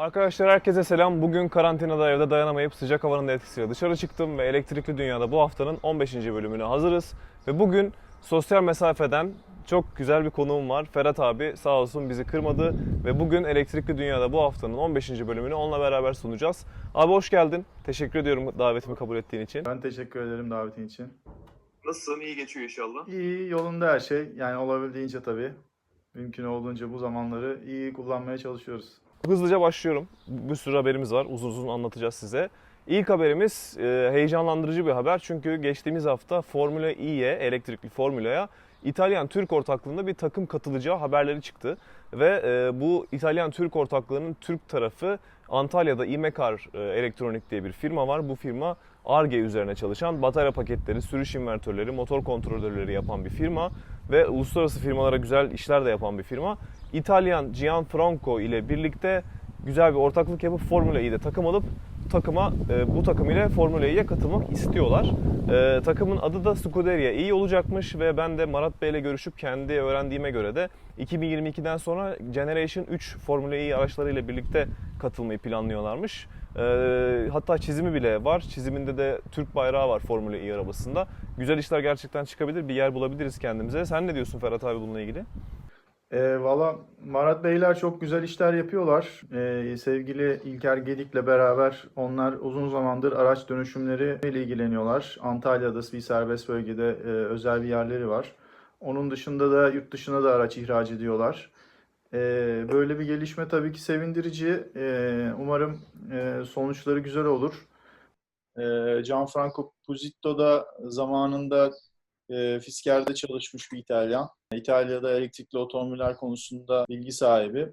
Arkadaşlar herkese selam. Bugün karantinada evde dayanamayıp sıcak havanın da etkisiyle dışarı çıktım ve Elektrikli Dünya'da bu haftanın 15. bölümüne hazırız. Ve bugün sosyal mesafeden çok güzel bir konuğum var. Ferhat abi sağ olsun bizi kırmadı ve bugün Elektrikli Dünya'da bu haftanın 15. bölümünü onunla beraber sunacağız. Abi hoş geldin. Teşekkür ediyorum davetimi kabul ettiğin için. Ben teşekkür ederim davetin için. Nasılsın? İyi geçiyor inşallah. İyi yolunda her şey. Yani olabildiğince tabii. Mümkün olduğunca bu zamanları iyi kullanmaya çalışıyoruz. Hızlıca başlıyorum. Bir sürü haberimiz var. Uzun uzun anlatacağız size. İlk haberimiz e, heyecanlandırıcı bir haber. Çünkü geçtiğimiz hafta Formula E'ye, elektrikli Formula'ya İtalyan-Türk ortaklığında bir takım katılacağı haberleri çıktı. Ve e, bu İtalyan-Türk ortaklığının Türk tarafı Antalya'da İmekar e, Elektronik diye bir firma var. Bu firma ARGE üzerine çalışan batarya paketleri, sürüş invertörleri, motor kontrolörleri yapan bir firma ve uluslararası firmalara güzel işler de yapan bir firma. İtalyan Gianfranco ile birlikte güzel bir ortaklık yapıp Formula E'de takım alıp takıma e, bu takım ile Formula E'ye katılmak istiyorlar. E, takımın adı da Scuderia iyi olacakmış ve ben de Marat Bey ile görüşüp kendi öğrendiğime göre de 2022'den sonra Generation 3 Formula E araçlarıyla birlikte katılmayı planlıyorlarmış. E, hatta çizimi bile var. Çiziminde de Türk bayrağı var Formula E arabasında. Güzel işler gerçekten çıkabilir. Bir yer bulabiliriz kendimize. Sen ne diyorsun Ferhat abi bununla ilgili? E, Valla Marat Beyler çok güzel işler yapıyorlar. E, sevgili İlker Gedik'le beraber onlar uzun zamandır araç dönüşümleriyle ilgileniyorlar. Antalya'da bir serbest bölgede e, özel bir yerleri var. Onun dışında da yurt dışına da araç ihraç ediyorlar. E, böyle bir gelişme tabii ki sevindirici. E, umarım e, sonuçları güzel olur. E, Gianfranco Pusitto da zamanında e, Fisker'de çalışmış bir İtalyan. İtalya'da elektrikli otomobiller konusunda bilgi sahibi.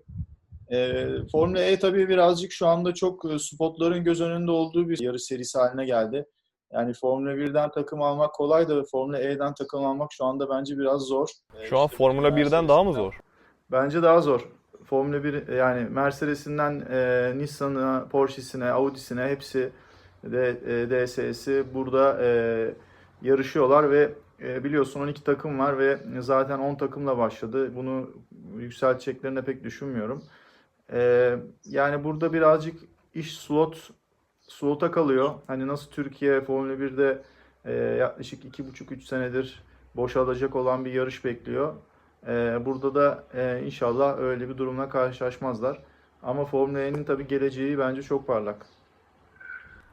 E, Formula E tabii birazcık şu anda çok e, spotların göz önünde olduğu bir yarış serisi haline geldi. Yani Formula 1'den takım almak kolay da Formula E'den takım almak şu anda bence biraz zor. Şu an Formula 1'den daha mı zor? Bence daha zor. Formula 1 yani Mercedes'inden e, Nissan'a, Porsche'sine, Audi'sine hepsi de e, DS'si burada e, yarışıyorlar ve e, biliyorsun 12 takım var ve zaten 10 takımla başladı. Bunu yükselteceklerini pek düşünmüyorum. E, yani burada birazcık iş slot slota kalıyor. Hani nasıl Türkiye Formula 1'de e, yaklaşık 2,5-3 senedir boşalacak olan bir yarış bekliyor. Ee, burada da e, inşallah öyle bir durumla karşılaşmazlar. Ama Formula E'nin tabii geleceği bence çok parlak.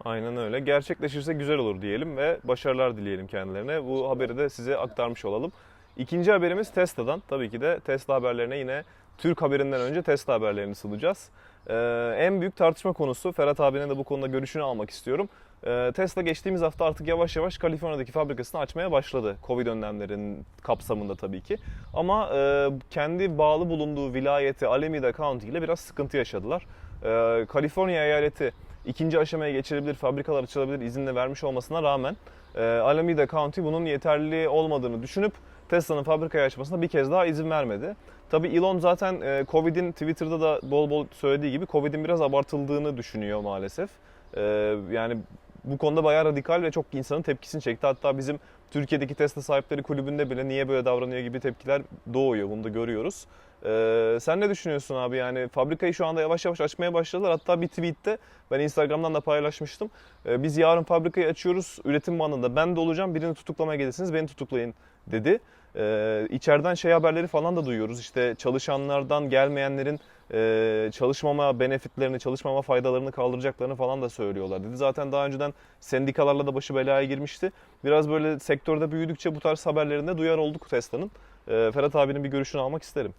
Aynen öyle. Gerçekleşirse güzel olur diyelim ve başarılar dileyelim kendilerine. Bu haberi de size aktarmış olalım. İkinci haberimiz Tesla'dan. Tabii ki de Tesla haberlerine yine Türk haberinden önce Tesla haberlerini sunacağız. Ee, en büyük tartışma konusu Ferhat abinin de bu konuda görüşünü almak istiyorum. Ee, Tesla geçtiğimiz hafta artık yavaş yavaş Kaliforniya'daki fabrikasını açmaya başladı. Covid önlemlerinin kapsamında tabii ki. Ama e, kendi bağlı bulunduğu vilayeti Alameda County ile biraz sıkıntı yaşadılar. Ee, Kaliforniya eyaleti ikinci aşamaya geçilebilir, fabrikalar açılabilir izinle vermiş olmasına rağmen e, Alameda County bunun yeterli olmadığını düşünüp Tesla'nın fabrikayı açmasına bir kez daha izin vermedi. Tabii Elon zaten e, Covid'in Twitter'da da bol bol söylediği gibi Covid'in biraz abartıldığını düşünüyor maalesef. E, yani bu konuda bayağı radikal ve çok insanın tepkisini çekti. Hatta bizim Türkiye'deki Tesla sahipleri kulübünde bile niye böyle davranıyor gibi tepkiler doğuyor. Bunu da görüyoruz. Ee, sen ne düşünüyorsun abi? Yani fabrikayı şu anda yavaş yavaş açmaya başladılar. Hatta bir tweette ben Instagram'dan da paylaşmıştım. Ee, biz yarın fabrikayı açıyoruz üretim bandında. Ben de olacağım. Birini tutuklamaya gelirsiniz. Beni tutuklayın dedi. Ee, içeriden şey haberleri falan da duyuyoruz. İşte çalışanlardan gelmeyenlerin e, çalışmama benefitlerini, çalışmama faydalarını kaldıracaklarını falan da söylüyorlar dedi. Zaten daha önceden sendikalarla da başı belaya girmişti. Biraz böyle sektörde büyüdükçe bu tarz haberlerinde duyar olduk Tesla'nın. Ee, Ferhat abinin bir görüşünü almak isterim.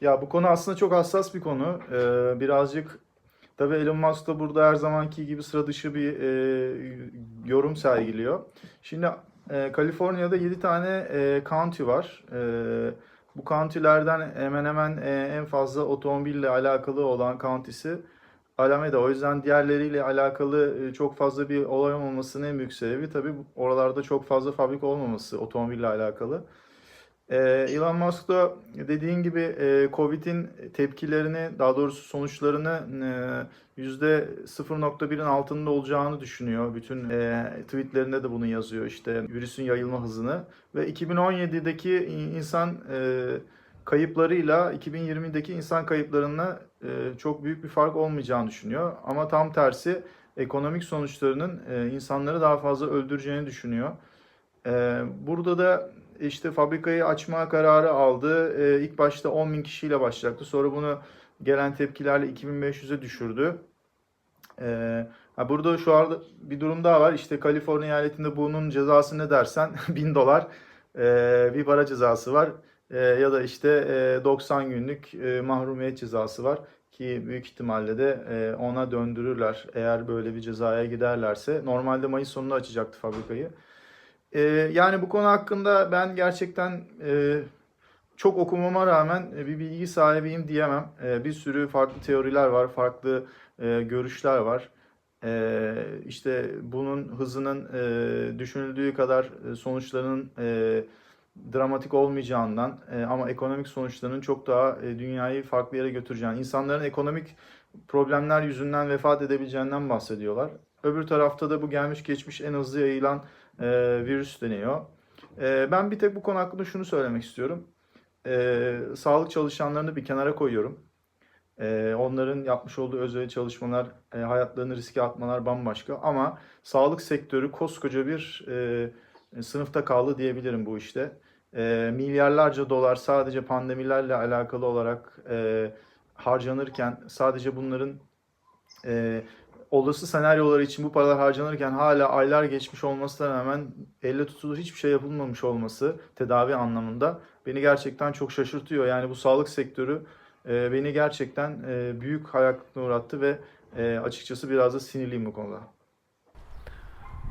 Ya bu konu aslında çok hassas bir konu. Ee, birazcık tabii Elon Musk da burada her zamanki gibi sıra dışı bir e, yorum sergiliyor. Şimdi e, Kaliforniya'da 7 tane e, county var. E, bu county'lerden hemen hemen e, en fazla otomobille alakalı olan county'si Alameda. O yüzden diğerleriyle alakalı e, çok fazla bir olay olmamasının en büyük sebebi tabii oralarda çok fazla fabrika olmaması otomobille alakalı. Ee, Elon Musk da dediğin gibi e, Covid'in tepkilerini, daha doğrusu sonuçlarını e, %0.1'in altında olacağını düşünüyor. Bütün e, tweetlerinde de bunu yazıyor işte virüsün yayılma hızını. Ve 2017'deki insan e, kayıplarıyla 2020'deki insan kayıplarına çok büyük bir fark olmayacağını düşünüyor. Ama tam tersi ekonomik sonuçlarının insanları daha fazla öldüreceğini düşünüyor. Burada da işte fabrikayı açma kararı aldı. E, ilk başta 10 bin kişiyle başlayacaktı. Sonra bunu gelen tepkilerle 2500'e düşürdü. E, burada şu anda bir durum daha var. İşte Kaliforniya eyaletinde bunun cezası ne dersen 1000 dolar e, bir para cezası var. E, ya da işte e, 90 günlük e, mahrumiyet cezası var ki büyük ihtimalle de e, ona döndürürler eğer böyle bir cezaya giderlerse. Normalde Mayıs sonunda açacaktı fabrikayı. E, yani bu konu hakkında ben gerçekten e, çok okumama rağmen e, bir bilgi sahibiyim diyemem. E, bir sürü farklı teoriler var, farklı e, görüşler var. E, işte bunun hızının e, düşünüldüğü kadar e, sonuçlarının e, dramatik olmayacağından e, ama ekonomik sonuçlarının çok daha e, dünyayı farklı yere götüreceğini, insanların ekonomik problemler yüzünden vefat edebileceğinden bahsediyorlar. Öbür tarafta da bu gelmiş geçmiş en hızlı yayılan e, virüs deniyor. E, ben bir tek bu konu hakkında şunu söylemek istiyorum. E, sağlık çalışanlarını bir kenara koyuyorum. E, onların yapmış olduğu özel çalışmalar, e, hayatlarını riske atmalar bambaşka. Ama sağlık sektörü koskoca bir e, sınıfta kaldı diyebilirim bu işte. E, milyarlarca dolar sadece pandemilerle alakalı olarak e, harcanırken, sadece bunların e, olası senaryolar için bu paralar harcanırken hala aylar geçmiş olmasına rağmen elle tutulur hiçbir şey yapılmamış olması tedavi anlamında beni gerçekten çok şaşırtıyor. Yani bu sağlık sektörü e, beni gerçekten e, büyük hayal kırıklığına uğrattı ve e, açıkçası biraz da sinirliyim bu konuda.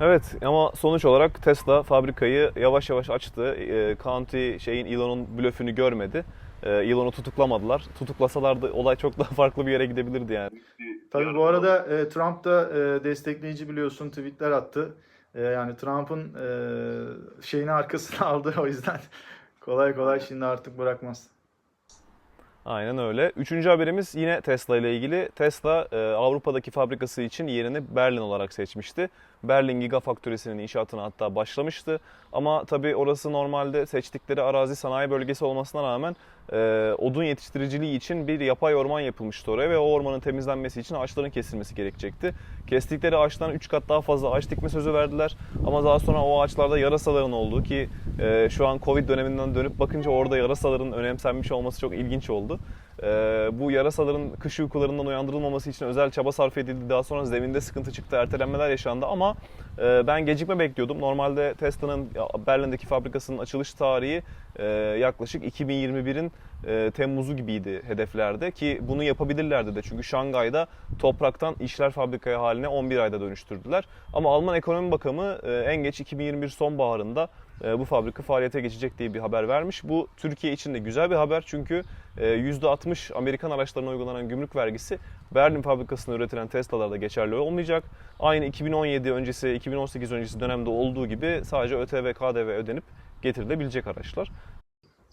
Evet ama sonuç olarak Tesla fabrikayı yavaş yavaş açtı. E, County şeyin Elon'un blöfünü görmedi. E, Elon'u tutuklamadılar. Tutuklasalardı olay çok daha farklı bir yere gidebilirdi yani. Tabii bu arada e, Trump da e, destekleyici biliyorsun tweetler attı. E, yani Trump'ın e, şeyini arkasına aldı o yüzden kolay kolay şimdi artık bırakmaz. Aynen öyle. Üçüncü haberimiz yine Tesla ile ilgili. Tesla Avrupa'daki fabrikası için yerini Berlin olarak seçmişti. Berlin Gigafaktorisi'nin inşaatına hatta başlamıştı. Ama tabii orası normalde seçtikleri arazi sanayi bölgesi olmasına rağmen e, odun yetiştiriciliği için bir yapay orman yapılmıştı oraya ve o ormanın temizlenmesi için ağaçların kesilmesi gerekecekti. Kestikleri ağaçtan 3 kat daha fazla ağaç dikme sözü verdiler. Ama daha sonra o ağaçlarda yarasaların olduğu ki e, şu an Covid döneminden dönüp bakınca orada yarasaların önemsenmiş olması çok ilginç oldu. E, bu yarasaların kış uykularından uyandırılmaması için özel çaba sarf edildi. Daha sonra zeminde sıkıntı çıktı, ertelenmeler yaşandı ama e, ben gecikme bekliyordum. Normalde Tesla'nın Berlin'deki fabrikasının açılış tarihi e, yaklaşık 2021'in e, Temmuz'u gibiydi hedeflerde ki bunu yapabilirlerdi de çünkü Şangay'da topraktan işler fabrikaya haline 11 ayda dönüştürdüler. Ama Alman Ekonomi Bakanı e, en geç 2021 sonbaharında bu fabrika faaliyete geçecek diye bir haber vermiş. Bu Türkiye için de güzel bir haber çünkü e, %60 Amerikan araçlarına uygulanan gümrük vergisi Berlin fabrikasında üretilen Tesla'larda geçerli olmayacak. Aynı 2017 öncesi, 2018 öncesi dönemde olduğu gibi sadece ÖTV, KDV ödenip getirilebilecek araçlar.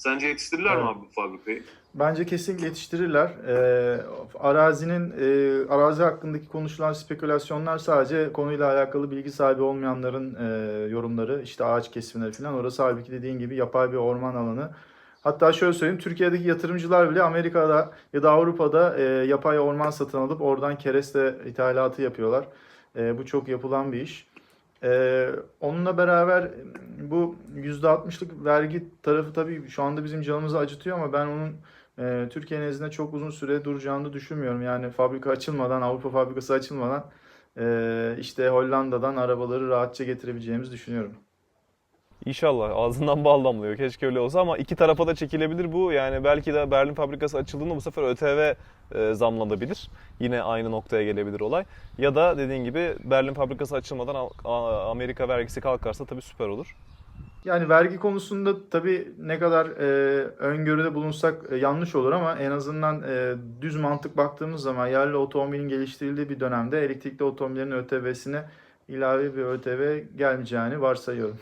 Sence yetiştirirler mi Evet. abi bu fabrikayı? Bence kesinlikle yetiştirirler. Ee, arazinin e, arazi hakkındaki konuşulan spekülasyonlar sadece konuyla alakalı bilgi sahibi olmayanların e, yorumları, işte ağaç kesimleri falan. Orası halbuki dediğin gibi yapay bir orman alanı. Hatta şöyle söyleyeyim, Türkiye'deki yatırımcılar bile Amerika'da ya da Avrupa'da e, yapay orman satın alıp oradan kereste ithalatı yapıyorlar. E, bu çok yapılan bir iş. Ee, onunla beraber bu %60'lık vergi tarafı tabii şu anda bizim canımızı acıtıyor ama ben onun e, Türkiye nezdinde çok uzun süre duracağını düşünmüyorum. Yani fabrika açılmadan, Avrupa fabrikası açılmadan e, işte Hollanda'dan arabaları rahatça getirebileceğimizi düşünüyorum. İnşallah ağzından bal damlıyor. Keşke öyle olsa ama iki tarafa da çekilebilir bu. Yani belki de Berlin fabrikası açıldığında bu sefer ÖTV e, zamlanabilir. Yine aynı noktaya gelebilir olay. Ya da dediğin gibi Berlin fabrikası açılmadan Amerika vergisi kalkarsa tabii süper olur. Yani vergi konusunda tabii ne kadar e, öngörüde bulunsak e, yanlış olur ama en azından e, düz mantık baktığımız zaman yerli otomobilin geliştirildiği bir dönemde elektrikli otomobillerin ÖTV'sine ilave bir ÖTV gelmeyeceğini varsayıyorum.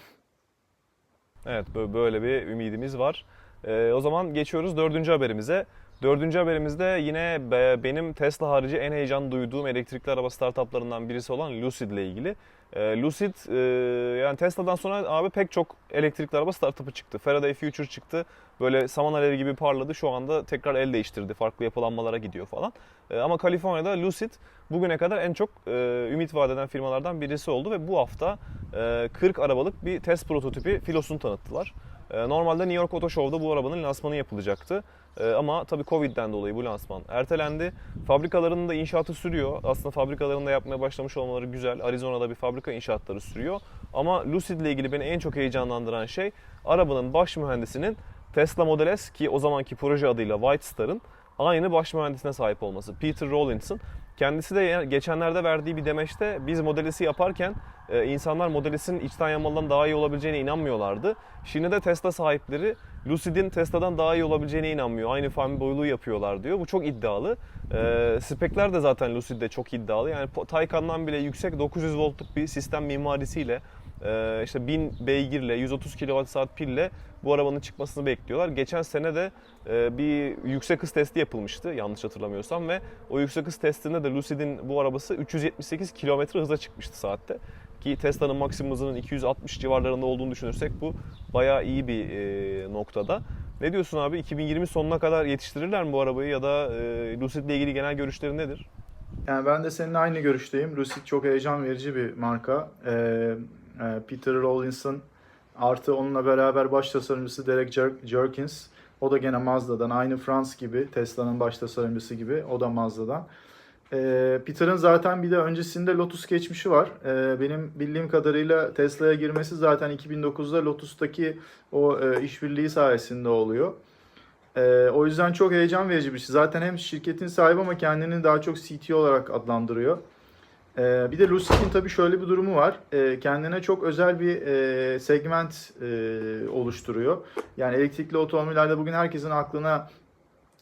Evet bö- böyle bir ümidimiz var. Ee, o zaman geçiyoruz dördüncü haberimize. Dördüncü haberimizde yine be- benim Tesla harici en heyecan duyduğum elektrikli araba startuplarından birisi olan Lucid ile ilgili. Ee, Lucid e, yani Tesla'dan sonra abi pek çok elektrikli araba startup'ı çıktı. Faraday Future çıktı. Böyle saman alevi gibi parladı. Şu anda tekrar el değiştirdi. Farklı yapılanmalara gidiyor falan. Ee, ama Kaliforniya'da Lucid bugüne kadar en çok e, ümit vaat eden firmalardan birisi oldu ve bu hafta e, 40 arabalık bir test prototipi filosunu tanıttılar. E, Normalde New York Auto Show'da bu arabanın lansmanı yapılacaktı. E, Ama tabii Covid'den dolayı bu lansman ertelendi. Fabrikalarının da inşaatı sürüyor. Aslında fabrikalarında yapmaya başlamış olmaları güzel. Arizona'da bir fabrika inşaatları sürüyor. Ama Lucid ile ilgili beni en çok heyecanlandıran şey arabanın baş mühendisinin Tesla Model S ki o zamanki proje adıyla White Star'ın aynı baş mühendisine sahip olması. Peter Rawlins'ın. Kendisi de geçenlerde verdiği bir demeçte biz Model S'i yaparken e, insanlar Model S'in içten yanmalıdan daha iyi olabileceğine inanmıyorlardı. Şimdi de Tesla sahipleri Lucid'in Tesla'dan daha iyi olabileceğine inanmıyor. Aynı fan boyluğu yapıyorlar diyor. Bu çok iddialı. E, spekler de zaten Lucid'de çok iddialı. Yani Taycan'dan bile yüksek 900 voltluk bir sistem mimarisiyle e, işte 1000 beygirle 130 kWh pille bu arabanın çıkmasını bekliyorlar. Geçen sene de e, bir yüksek hız testi yapılmıştı yanlış hatırlamıyorsam ve o yüksek hız testinde de Lucid'in bu arabası 378 km hıza çıkmıştı saatte. Ki Tesla'nın maksimum hızının 260 civarlarında olduğunu düşünürsek bu bayağı iyi bir e, noktada. Ne diyorsun abi 2020 sonuna kadar yetiştirirler mi bu arabayı ya da e, Lucid ile ilgili genel görüşlerin nedir? Yani ben de seninle aynı görüşteyim. Lucid çok heyecan verici bir marka. Ee, Peter Rawlins'ın artı onunla beraber baş tasarımcısı Derek Jer- Jerkins. O da gene Mazda'dan. Aynı Frans gibi. Tesla'nın baş tasarımcısı gibi. O da Mazda'dan. Ee, Peter'ın zaten bir de öncesinde Lotus geçmişi var. Ee, benim bildiğim kadarıyla Tesla'ya girmesi zaten 2009'da Lotus'taki o e, işbirliği sayesinde oluyor. Ee, o yüzden çok heyecan verici bir şey. Zaten hem şirketin sahibi ama kendini daha çok CTO olarak adlandırıyor. Ee, bir de Lucid'in tabii şöyle bir durumu var. Ee, kendine çok özel bir e, segment e, oluşturuyor. Yani elektrikli otomobillerde bugün herkesin aklına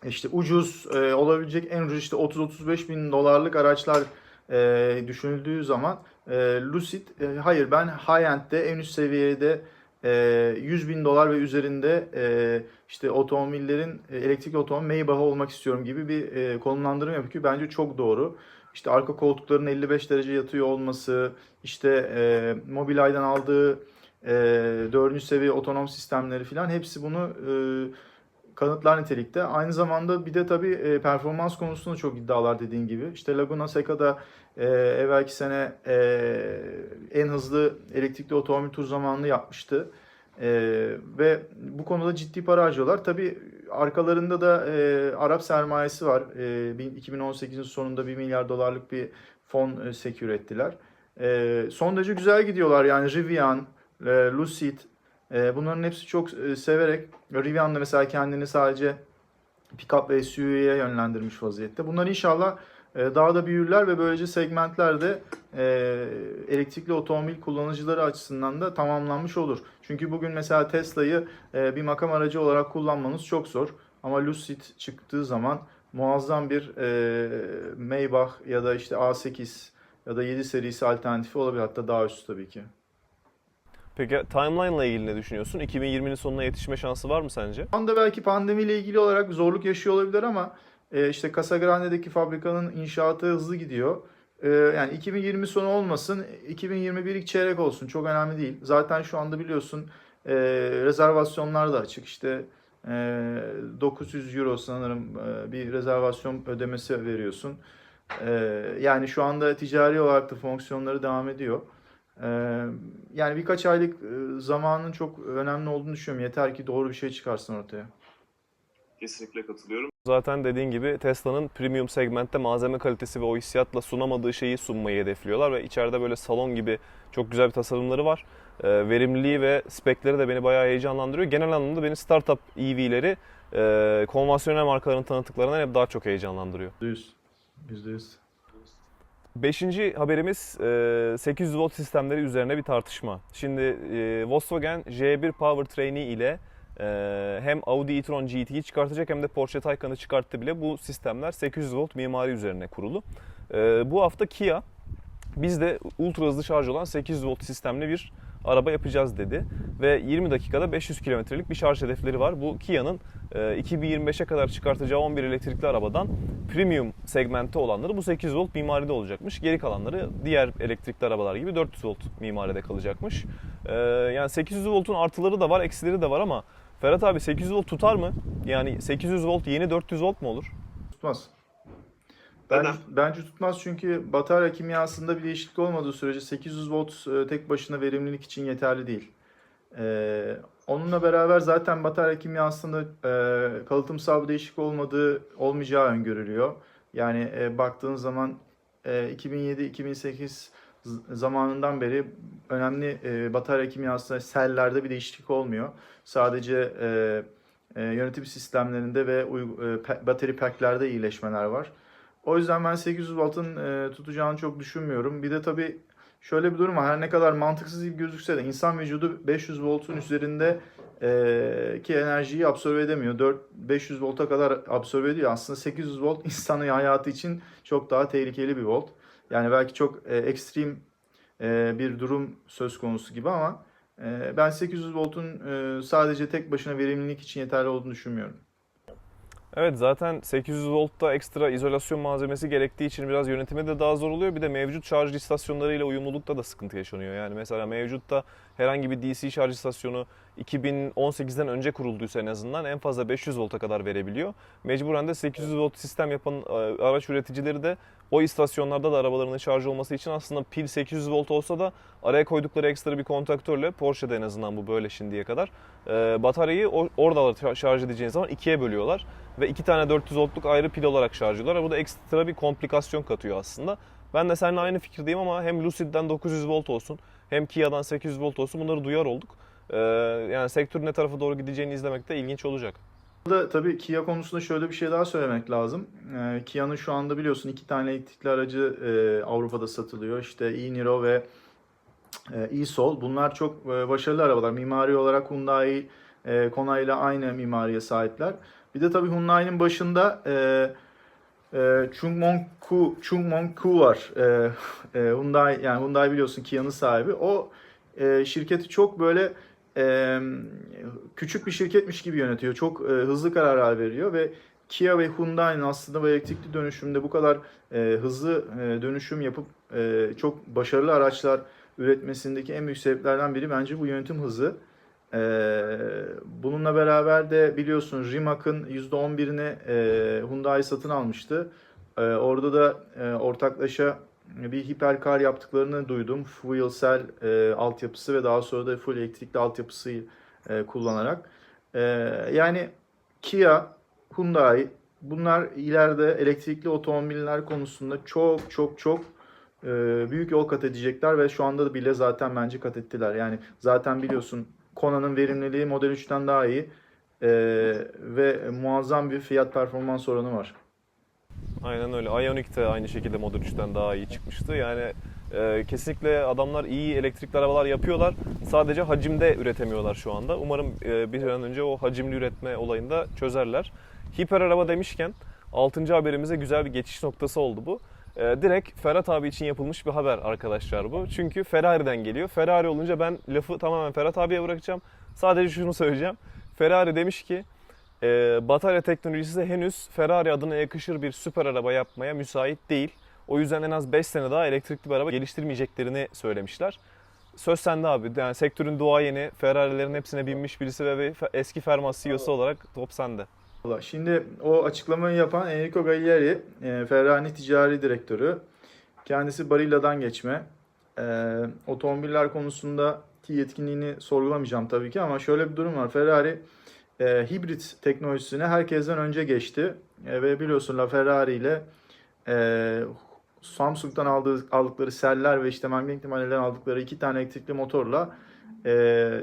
işte ucuz e, olabilecek en ucuz işte 30-35 bin dolarlık araçlar e, düşünüldüğü zaman e, Lucid e, hayır ben high-end'de en üst seviyede e, 100 bin dolar ve üzerinde e, işte otomobillerin e, elektrikli otomobil Maybach olmak istiyorum gibi bir e, konumlandırma yapıyor bence çok doğru. İşte arka koltukların 55 derece yatıyor olması, işte e, Mobileye'den aldığı e, 4. seviye otonom sistemleri falan hepsi bunu e, kanıtlar nitelikte. Aynı zamanda bir de tabii e, performans konusunda çok iddialar dediğin gibi. İşte Laguna Seca'da e, evvelki sene e, en hızlı elektrikli otomobil tur zamanını yapmıştı. E, ve bu konuda ciddi para harcıyorlar. Tabii arkalarında da e, Arap sermayesi var. E, bin- 2018'in sonunda 1 milyar dolarlık bir fon e, sekür ettiler. E, son derece güzel gidiyorlar. Yani Rivian, e, Lucid, e, bunların hepsi çok e, severek Rivian da mesela kendini sadece pick-up ve SUV'ye yönlendirmiş vaziyette. Bunlar inşallah daha da büyürler ve böylece segmentlerde e, elektrikli otomobil kullanıcıları açısından da tamamlanmış olur. Çünkü bugün mesela Tesla'yı e, bir makam aracı olarak kullanmanız çok zor. Ama Lucid çıktığı zaman muazzam bir e, Maybach ya da işte A8 ya da 7 serisi alternatifi olabilir. Hatta daha üstü tabii ki. Peki timeline ile ilgili ne düşünüyorsun? 2020'nin sonuna yetişme şansı var mı sence? Şu anda belki pandemiyle ilgili olarak zorluk yaşıyor olabilir ama e, işte Casa Grande'deki fabrikanın inşaatı hızlı gidiyor. E, yani 2020 sonu olmasın, 2021 ilk çeyrek olsun çok önemli değil. Zaten şu anda biliyorsun e, rezervasyonlar da açık. İşte e, 900 euro sanırım e, bir rezervasyon ödemesi veriyorsun. E, yani şu anda ticari olarak da fonksiyonları devam ediyor. E, yani birkaç aylık e, zamanın çok önemli olduğunu düşünüyorum. Yeter ki doğru bir şey çıkarsın ortaya. Kesinlikle katılıyorum. Zaten dediğin gibi Tesla'nın premium segmentte malzeme kalitesi ve o hissiyatla sunamadığı şeyi sunmayı hedefliyorlar ve içeride böyle salon gibi çok güzel bir tasarımları var. Ee, verimliliği ve spekleri de beni bayağı heyecanlandırıyor. Genel anlamda beni startup EV'leri e, konvansiyonel markaların tanıtıklarından hep daha çok heyecanlandırıyor. %100. %100. Beşinci haberimiz e, 800 volt sistemleri üzerine bir tartışma. Şimdi e, Volkswagen J1 Powertrain'i ile e, hem Audi e-tron GT'yi çıkartacak hem de Porsche Taycan'ı çıkarttı bile. Bu sistemler 800 volt mimari üzerine kurulu. E, bu hafta Kia Biz de ultra hızlı şarj olan 800 volt sistemli bir araba yapacağız dedi. Ve 20 dakikada 500 kilometrelik bir şarj hedefleri var. Bu Kia'nın e, 2025'e kadar çıkartacağı 11 elektrikli arabadan premium segmentte olanları bu 800 volt mimaride olacakmış. Geri kalanları diğer elektrikli arabalar gibi 400 volt mimaride kalacakmış. E, yani 800 voltun artıları da var, eksileri de var ama Ferhat abi 800 volt tutar mı? Yani 800 volt yeni 400 volt mu olur? Tutmaz. Ben, Neden? bence tutmaz çünkü batarya kimyasında bir değişiklik olmadığı sürece 800 volt e, tek başına verimlilik için yeterli değil. Ee, onunla beraber zaten batarya kimyasında e, kalıtımsal bir değişiklik olmadığı olmayacağı öngörülüyor. Yani e, baktığın zaman e, 2007-2008 z- zamanından beri önemli e, batarya kimyasında sellerde bir değişiklik olmuyor. Sadece e, e, yönetim sistemlerinde ve e, bateri packlerde iyileşmeler var. O yüzden ben 800 voltun e, tutacağını çok düşünmüyorum. Bir de tabii şöyle bir durum var. Her ne kadar mantıksız gibi gözükse de insan vücudu 500 voltun üzerinde e, ki enerjiyi absorbe edemiyor. 4 500 volta kadar absorbe ediyor. Aslında 800 volt insanın hayatı için çok daha tehlikeli bir volt. Yani belki çok e, ekstrem e, bir durum söz konusu gibi ama e, ben 800 voltun e, sadece tek başına verimlilik için yeterli olduğunu düşünmüyorum. Evet zaten 800 voltta ekstra izolasyon malzemesi gerektiği için biraz yönetimi de daha zor oluyor. Bir de mevcut şarj istasyonlarıyla uyumlulukta da sıkıntı yaşanıyor. Yani mesela mevcutta herhangi bir DC şarj istasyonu 2018'den önce kurulduysa en azından en fazla 500 volta kadar verebiliyor. Mecburen de 800 volt sistem yapan e, araç üreticileri de o istasyonlarda da arabalarının şarj olması için aslında pil 800 volt olsa da araya koydukları ekstra bir kontaktörle Porsche'de en azından bu böyle şimdiye kadar e, bataryayı orada şarj edeceğiniz zaman ikiye bölüyorlar ve iki tane 400 voltluk ayrı pil olarak şarj ediyorlar. Bu da ekstra bir komplikasyon katıyor aslında. Ben de seninle aynı fikirdeyim ama hem Lucid'den 900 volt olsun hem Kia'dan 800 volt olsun bunları duyar olduk. Ee, yani sektörün ne tarafa doğru gideceğini izlemek de ilginç olacak. Burada tabii Kia konusunda şöyle bir şey daha söylemek lazım. Ee, Kia'nın şu anda biliyorsun iki tane elektrikli aracı e, Avrupa'da satılıyor. İşte e-Niro ve e, e-Soul. Bunlar çok e, başarılı arabalar. Mimari olarak Hyundai, e, Kona ile aynı mimariye sahipler. Bir de tabii Hyundai'nin başında e, e, Chungmong Ku, Chungmong Ku var. E, e, Hyundai yani Hyundai biliyorsun Kia'nın sahibi. O e, şirketi çok böyle e, küçük bir şirketmiş gibi yönetiyor. Çok e, hızlı kararlar veriyor ve Kia ve Hyundai'nin aslında bu elektrikli dönüşümde bu kadar e, hızlı e, dönüşüm yapıp e, çok başarılı araçlar üretmesindeki en büyük sebeplerden biri bence bu yönetim hızı. E, bununla beraber de biliyorsun Rimac,'ın %11'ini e, Hyundai satın almıştı. E, orada da e, ortaklaşa bir hiperkar yaptıklarını duydum. Fuel cell e, altyapısı ve daha sonra da full elektrikli altyapısı kullanarak. E, yani Kia, Hyundai bunlar ileride elektrikli otomobiller konusunda çok çok çok büyük yol kat edecekler ve şu anda da bile zaten bence kat ettiler. Yani zaten biliyorsun Kona'nın verimliliği Model 3'ten daha iyi e, ve muazzam bir fiyat performans oranı var. Aynen öyle. Ioniq de aynı şekilde Model 3'ten daha iyi çıkmıştı. Yani e, kesinlikle adamlar iyi elektrikli arabalar yapıyorlar. Sadece hacimde üretemiyorlar şu anda. Umarım e, bir an önce o hacimli üretme olayını da çözerler. Hiper araba demişken 6. haberimize güzel bir geçiş noktası oldu bu. E, direkt Ferhat abi için yapılmış bir haber arkadaşlar bu. Çünkü Ferrari'den geliyor. Ferrari olunca ben lafı tamamen Ferhat abiye bırakacağım. Sadece şunu söyleyeceğim. Ferrari demiş ki e, batarya teknolojisi henüz Ferrari adına yakışır bir süper araba yapmaya müsait değil. O yüzden en az 5 sene daha elektrikli bir araba geliştirmeyeceklerini söylemişler. Söz sende abi. Yani sektörün duayeni, Ferrari'lerin hepsine binmiş birisi ve bir eski Fermas CEO'su olarak top sende. Şimdi o açıklamayı yapan Enrico Gagliari, e, Ferrari ticari direktörü. Kendisi Barilla'dan geçme. E, otomobiller konusundaki yetkinliğini sorgulamayacağım tabii ki ama şöyle bir durum var. Ferrari e, hibrit teknolojisine herkesten önce geçti. E, ve biliyorsun La Ferrari ile e, Samsung'dan aldığı, aldıkları seller ve işte panelden aldıkları iki tane elektrikli motorla e,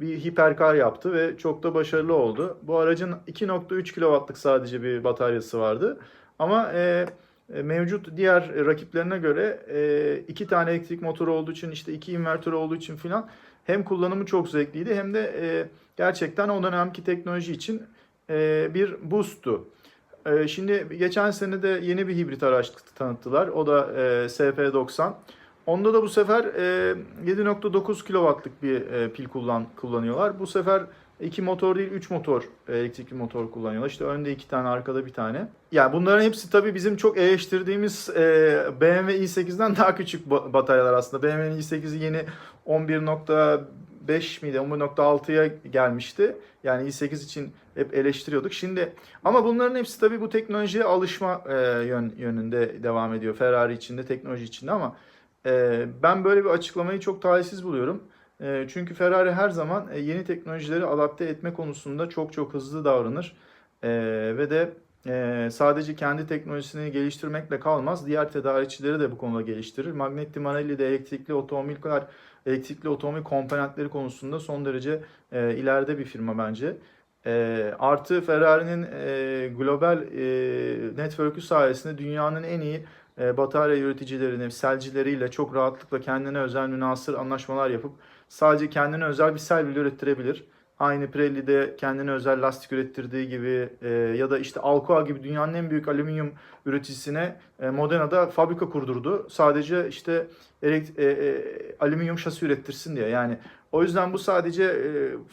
bir hiperkar yaptı ve çok da başarılı oldu. Bu aracın 2.3 kW'lık sadece bir bataryası vardı. Ama e, e, mevcut diğer rakiplerine göre e, iki tane elektrik motoru olduğu için işte iki invertör olduğu için filan hem kullanımı çok zevkliydi hem de e, gerçekten o dönemki teknoloji için e, bir boost'tu. Ee, şimdi geçen sene de yeni bir hibrit araç tanıttılar. O da e, SP90. Onda da bu sefer e, 7.9 kW'lık bir e, pil kullan kullanıyorlar. Bu sefer iki motor değil 3 motor e, elektrikli motor kullanıyorlar. İşte önde iki tane arkada bir tane. Yani bunların hepsi tabii bizim çok eleştirdiğimiz e, BMW i8'den daha küçük ba- bataryalar aslında. BMW'nin i8'i yeni 11.5 miydi 11.6'ya gelmişti. Yani i8 için hep eleştiriyorduk. Şimdi ama bunların hepsi tabii bu teknolojiye alışma e, yön, yönünde devam ediyor. Ferrari içinde, teknoloji içinde ama e, ben böyle bir açıklamayı çok talihsiz buluyorum. E, çünkü Ferrari her zaman e, yeni teknolojileri adapte etme konusunda çok çok hızlı davranır. E, ve de e, sadece kendi teknolojisini geliştirmekle kalmaz. Diğer tedarikçileri de bu konuda geliştirir. Magneti Marelli de elektrikli otomobiller, elektrikli otomobil komponentleri konusunda son derece e, ileride bir firma bence. Artı Ferrari'nin global e, network'ü sayesinde dünyanın en iyi batarya üreticilerini, selcileriyle çok rahatlıkla kendine özel münasır anlaşmalar yapıp sadece kendine özel bir sel bile ürettirebilir. Aynı Pirelli'de kendine özel lastik ürettirdiği gibi e, ya da işte Alcoa gibi dünyanın en büyük alüminyum üreticisine e, Modena'da fabrika kurdurdu. Sadece işte e, e, alüminyum şasi ürettirsin diye. Yani o yüzden bu sadece e,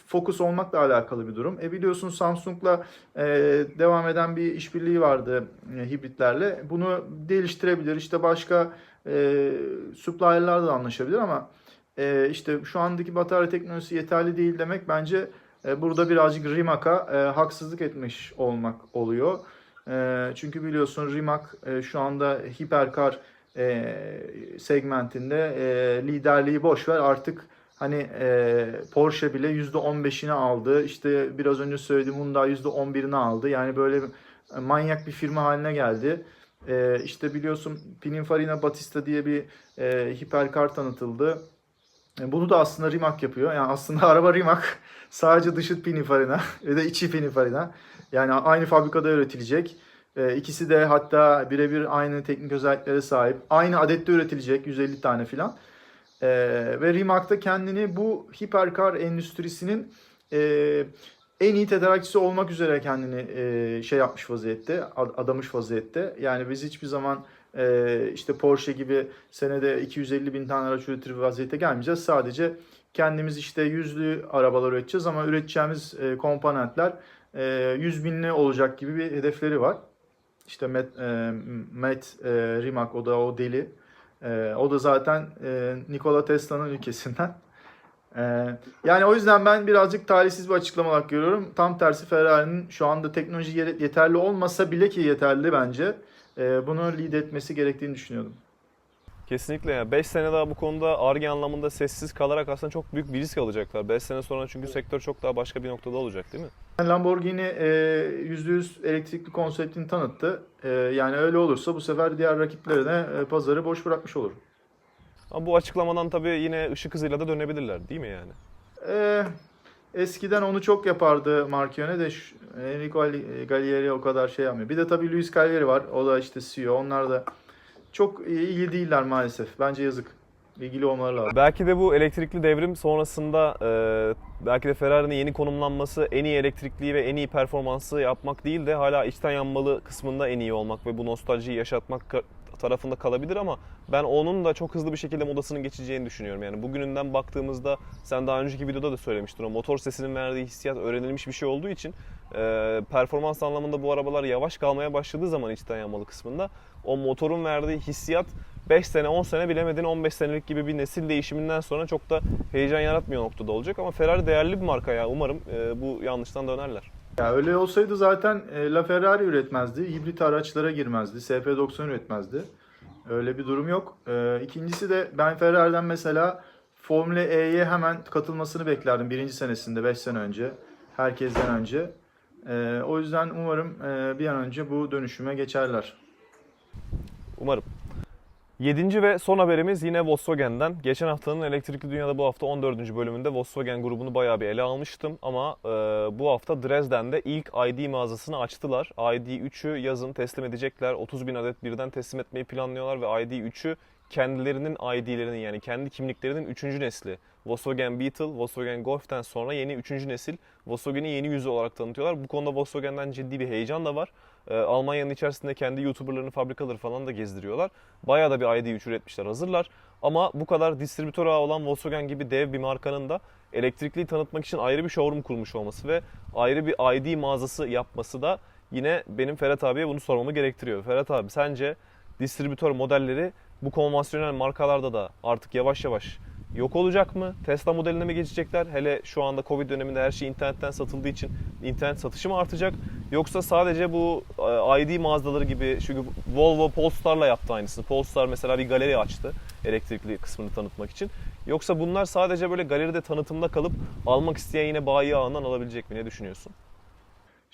fokus olmakla alakalı bir durum. E biliyorsun Samsung'la e, devam eden bir işbirliği vardı e, hibritlerle. Bunu geliştirebilir. İşte başka e, supplier'larla da anlaşabilir ama e, işte şu andaki batarya teknolojisi yeterli değil demek bence e, burada birazcık Rimak'a e, haksızlık etmiş olmak oluyor. E, çünkü biliyorsun Rimac e, şu anda hiperkar e, segmentinde e, liderliği boş ver artık hani e, Porsche bile %15'ini aldı. İşte biraz önce söylediğim Hyundai %11'ini aldı. Yani böyle e, manyak bir firma haline geldi. E, işte biliyorsun Pininfarina Battista diye bir e, hiperkar tanıtıldı. E, Bunu da aslında Rimac yapıyor. Yani aslında araba Rimac sadece dışı Pininfarina ve de içi Pininfarina. Yani aynı fabrikada üretilecek. E, İkisi de hatta birebir aynı teknik özelliklere sahip. Aynı adette üretilecek 150 tane filan. E, ve Rimac da kendini bu hiperkar endüstrisinin e, en iyi tedarikçisi olmak üzere kendini e, şey yapmış vaziyette, ad- adamış vaziyette. Yani biz hiçbir zaman e, işte Porsche gibi senede 250 bin tane araç üretir vaziyete gelmeyeceğiz. Sadece kendimiz işte yüzlü arabalar üreteceğiz ama üreteceğimiz e, komponentler e, 100 binli olacak gibi bir hedefleri var. İşte Met, e, Met e, Rimac o da o deli. E, o da zaten e, Nikola Tesla'nın ülkesinden. E, yani o yüzden ben birazcık talihsiz bir açıklama olarak görüyorum. Tam tersi Ferrari'nin şu anda teknoloji yeterli olmasa bile ki yeterli bence. e, bunu lead etmesi gerektiğini düşünüyordum. Kesinlikle yani 5 sene daha bu konuda ARGE anlamında sessiz kalarak aslında çok büyük bir risk alacaklar. 5 sene sonra çünkü sektör çok daha başka bir noktada olacak değil mi? Lamborghini e, %100 elektrikli konseptini tanıttı. E, yani öyle olursa bu sefer diğer rakiplerine e, pazarı boş bırakmış olur. Ama bu açıklamadan tabii yine ışık hızıyla da dönebilirler değil mi yani? E, eskiden onu çok yapardı Marchione de Enrico Gallieri o kadar şey yapmıyor. Bir de tabii Luis Gallieri var. O da işte CEO. Onlar da çok iyi değiller maalesef. Bence yazık. İlgili olmaları lazım. Belki de bu elektrikli devrim sonrasında e, belki de Ferrari'nin yeni konumlanması en iyi elektrikliyi ve en iyi performansı yapmak değil de hala içten yanmalı kısmında en iyi olmak ve bu nostaljiyi yaşatmak tarafında kalabilir ama ben onun da çok hızlı bir şekilde modasının geçeceğini düşünüyorum. Yani bugününden baktığımızda sen daha önceki videoda da söylemiştin o motor sesinin verdiği hissiyat öğrenilmiş bir şey olduğu için e, performans anlamında bu arabalar yavaş kalmaya başladığı zaman içten yanmalı kısmında o motorun verdiği hissiyat 5 sene 10 sene bilemedin 15 senelik gibi bir nesil değişiminden sonra çok da heyecan yaratmıyor noktada olacak ama Ferrari değerli bir marka ya umarım e, bu yanlıştan dönerler. Ya öyle olsaydı zaten e, LaFerrari üretmezdi, hibrit araçlara girmezdi, SP90 üretmezdi. Öyle bir durum yok. E, ikincisi de ben Ferrari'den mesela Formula E'ye hemen katılmasını beklerdim birinci senesinde 5 sene önce. Herkesten önce. E, o yüzden umarım e, bir an önce bu dönüşüme geçerler. Umarım. Yedinci ve son haberimiz yine Volkswagen'den. Geçen haftanın Elektrikli Dünya'da bu hafta 14. bölümünde Volkswagen grubunu bayağı bir ele almıştım. Ama e, bu hafta Dresden'de ilk ID mağazasını açtılar. ID3'ü yazın teslim edecekler. 30 bin adet birden teslim etmeyi planlıyorlar ve ID3'ü kendilerinin ID'lerinin yani kendi kimliklerinin 3. nesli. Volkswagen Beetle, Volkswagen Golf'ten sonra yeni 3. nesil Volkswagen'i yeni yüzü olarak tanıtıyorlar. Bu konuda Volkswagen'den ciddi bir heyecan da var. e, Almanya'nın içerisinde kendi YouTuber'larını, fabrikaları falan da gezdiriyorlar. Bayağı da bir ID3 üretmişler, hazırlar. Ama bu kadar distribütör ağı olan Volkswagen gibi dev bir markanın da elektrikliyi tanıtmak için ayrı bir showroom kurmuş olması ve ayrı bir ID mağazası yapması da yine benim Ferhat abiye bunu sormamı gerektiriyor. Ferhat abi sence distribütör modelleri bu konvansiyonel markalarda da artık yavaş yavaş yok olacak mı? Tesla modeline mi geçecekler? Hele şu anda Covid döneminde her şey internetten satıldığı için internet satışı mı artacak? Yoksa sadece bu e, ID mağazaları gibi çünkü Volvo Polestar'la yaptı aynısını. Polestar mesela bir galeri açtı elektrikli kısmını tanıtmak için. Yoksa bunlar sadece böyle galeride tanıtımda kalıp almak isteyen yine bayi ağından alabilecek mi? Ne düşünüyorsun?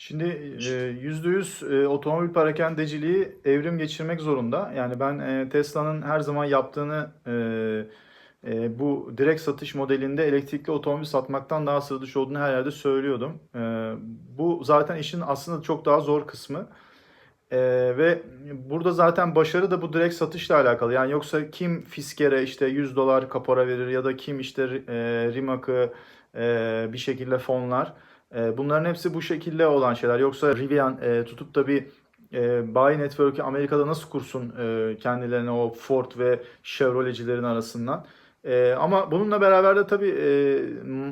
Şimdi e, %100 e, otomobil parakendeciliği evrim geçirmek zorunda. Yani ben e, Tesla'nın her zaman yaptığını bu direkt satış modelinde elektrikli otomobil satmaktan daha sıra dışı olduğunu her yerde söylüyordum. Bu zaten işin aslında çok daha zor kısmı. E, ve burada zaten başarı da bu direkt satışla alakalı. Yani yoksa kim Fisker'e işte 100 dolar kapora verir ya da kim işte e, Rimac e, bir şekilde fonlar. E, bunların hepsi bu şekilde olan şeyler. Yoksa Rivian e, tutup da bir e, bayi network'ü Amerika'da nasıl kursun e, kendilerine o Ford ve Chevrolet'cilerin arasından. E, ama bununla beraber de tabii e,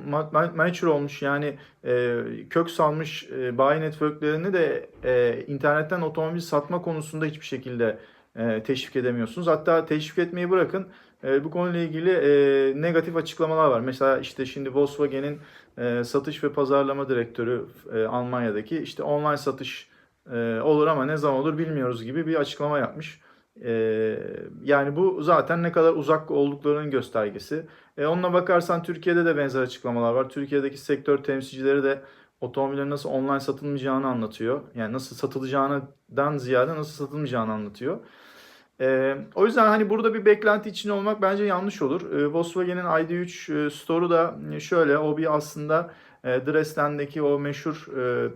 ma- ma- mature olmuş yani e, kök salmış e, bayi network'lerini de e, internetten otomobil satma konusunda hiçbir şekilde e, teşvik edemiyorsunuz. Hatta teşvik etmeyi bırakın e, bu konuyla ilgili e, negatif açıklamalar var. Mesela işte şimdi Volkswagen'in e, satış ve pazarlama direktörü e, Almanya'daki işte online satış e, olur ama ne zaman olur bilmiyoruz gibi bir açıklama yapmış. E, yani bu zaten ne kadar uzak olduklarının göstergesi. E, onunla bakarsan Türkiye'de de benzer açıklamalar var. Türkiye'deki sektör temsilcileri de otomobillerin nasıl online satılmayacağını anlatıyor. Yani nasıl satılacağından ziyade nasıl satılmayacağını anlatıyor. Ee, o yüzden hani burada bir beklenti için olmak bence yanlış olur. Ee, Volkswagen'in ID3 e, store'u da şöyle, o bir aslında e, Dresden'deki o meşhur e,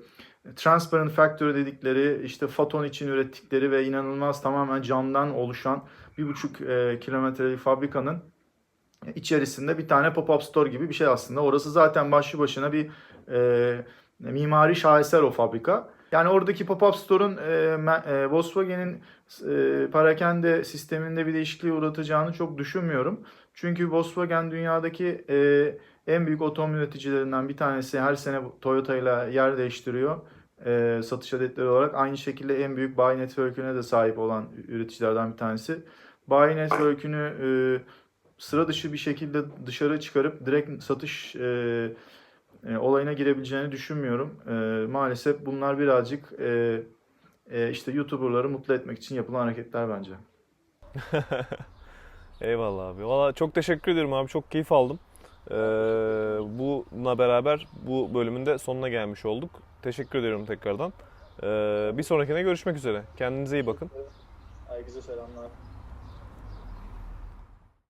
Transparent Factory dedikleri işte Foton için ürettikleri ve inanılmaz tamamen camdan oluşan bir buçuk e, kilometrelik fabrikanın içerisinde bir tane pop-up store gibi bir şey aslında. Orası zaten başlı başına bir e, mimari şaheser o fabrika. Yani oradaki pop-up store'un e, e, Volkswagen'in e, parakende sisteminde bir değişikliğe uğratacağını çok düşünmüyorum. Çünkü Volkswagen dünyadaki e, en büyük otomobil üreticilerinden bir tanesi. Her sene Toyota ile yer değiştiriyor e, satış adetleri olarak. Aynı şekilde en büyük bayi network'üne de sahip olan üreticilerden bir tanesi. Bayi network'ünü e, sıra dışı bir şekilde dışarı çıkarıp direkt satış e, e, olayına girebileceğini düşünmüyorum. E, maalesef bunlar birazcık e, e, işte YouTuber'ları mutlu etmek için yapılan hareketler bence. Eyvallah abi. Valla çok teşekkür ediyorum abi. Çok keyif aldım. Ee, bununla beraber bu bölümün de sonuna gelmiş olduk. Teşekkür ediyorum tekrardan. Ee, bir sonrakine görüşmek üzere. Kendinize iyi bakın. Herkese selamlar.